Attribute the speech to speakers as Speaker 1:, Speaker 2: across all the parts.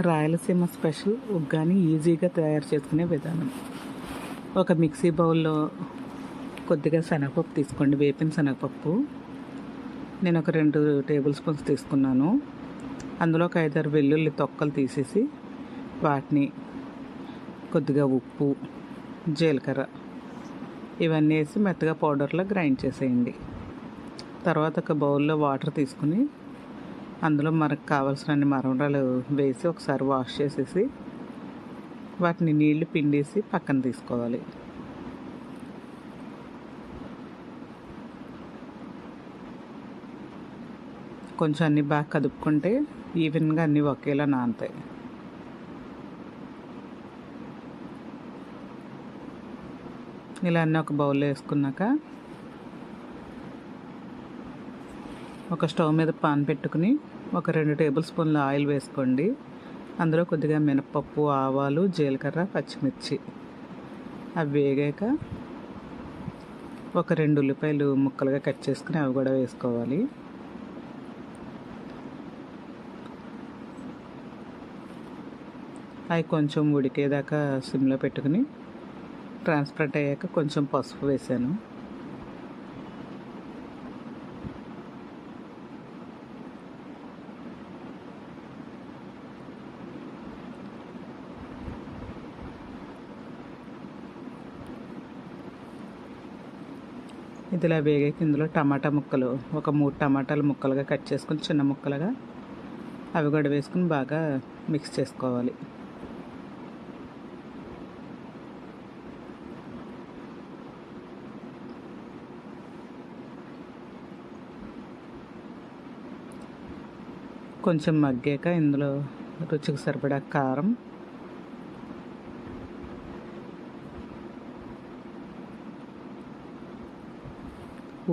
Speaker 1: Rayalaseema special uggani ఈజీగా తయారు చేసుకునే విధానం. ఒక మిక్సీ బౌల్లో కొద్దిగా శనగపప్పు తీసుకోండి. వేపిన శనగపప్పు. నేను ఒక రెండు టేబుల్ స్పూన్స్ తీసుకున్నాను. అందులో ఒక ఐదారు వెల్లుల్లి తొక్కలు తీసేసి వాటిని కొద్దిగా ఉప్పు జీలకర్ర ఇవన్నీ వేసి మెత్తగా పౌడర్లో గ్రైండ్ చేసేయండి. తర్వాత ఒక బౌల్లో వాటర్ తీసుకుని అందులో మనకు కావాల్సిన మరమరాలు వేసి ఒకసారి వాష్ చేసేసి వాటిని నీళ్ళు పిండేసి పక్కన తీసుకోవాలి. కొంచెం అన్నీ బాగా కదుపుకుంటే ఈవెన్గా అన్నీ ఒకేలా నానుతాయి. ఇలా అన్నీ ఒక బౌల్లో వేసుకున్నాక ఒక స్టవ్ మీద పాన్ పెట్టుకుని ఒక రెండు టేబుల్ స్పూన్ల ఆయిల్ వేసుకోండి. అందులో కొద్దిగా మినపప్పు ఆవాలు జీలకర్ర పచ్చిమిర్చి. అవి వేగాక ఒక రెండు ఉల్లిపాయలు ముక్కలుగా కట్ చేసుకుని అవి కూడా వేసుకోవాలి. అవి కొంచెం ఉడికేదాకా సిమ్లో పెట్టుకుని ట్రాన్స్పరెంట్ అయ్యాక కొంచెం పసుపు వేసాను. ఇదిలా వేగాక ఇందులో టమాటా ముక్కలు ఒక మూడు టమాటాలు ముక్కలుగా కట్ చేసుకుని చిన్న ముక్కలుగా అవి కూడా వేసుకుని బాగా మిక్స్ చేసుకోవాలి. కొంచెం మగ్గాక ఇందులో రుచికి సరిపడా కారం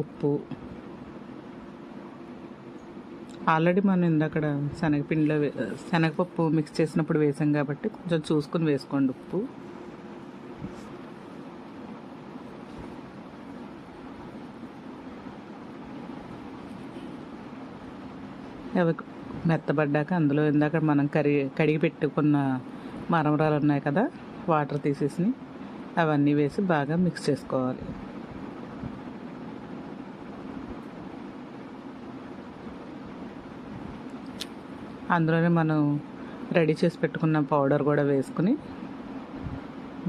Speaker 1: ఉప్పు. ఆల్రెడీ మనం ఇందక్కడ శనగపిండిలో శనగపప్పు మిక్స్ చేసినప్పుడు వేసాం కాబట్టి కొంచెం చూసుకుని వేసుకోండి ఉప్పు. అవి మెత్తబడ్డాక అందులో ఇందాక మనం కరిగి కడిగి పెట్టుకున్న మరమరాలు ఉన్నాయి కదా వాటర్ తీసేసి అవన్నీ వేసి బాగా మిక్స్ చేసుకోవాలి. అందులోనే మనం రెడీ చేసి పెట్టుకున్న పౌడర్ కూడా వేసుకుని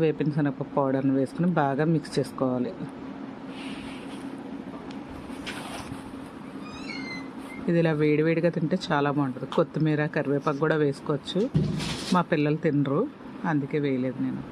Speaker 1: వేపిన శనగపప్పు పౌడర్ని వేసుకుని బాగా మిక్స్ చేసుకోవాలి. ఇది ఇలా వేడివేడిగా తింటే చాలా బాగుంటుంది. కొత్తిమీర కరివేపాకు కూడా వేసుకోవచ్చు. మా పిల్లలు తినరు అందుకే వేయలేదు నేను.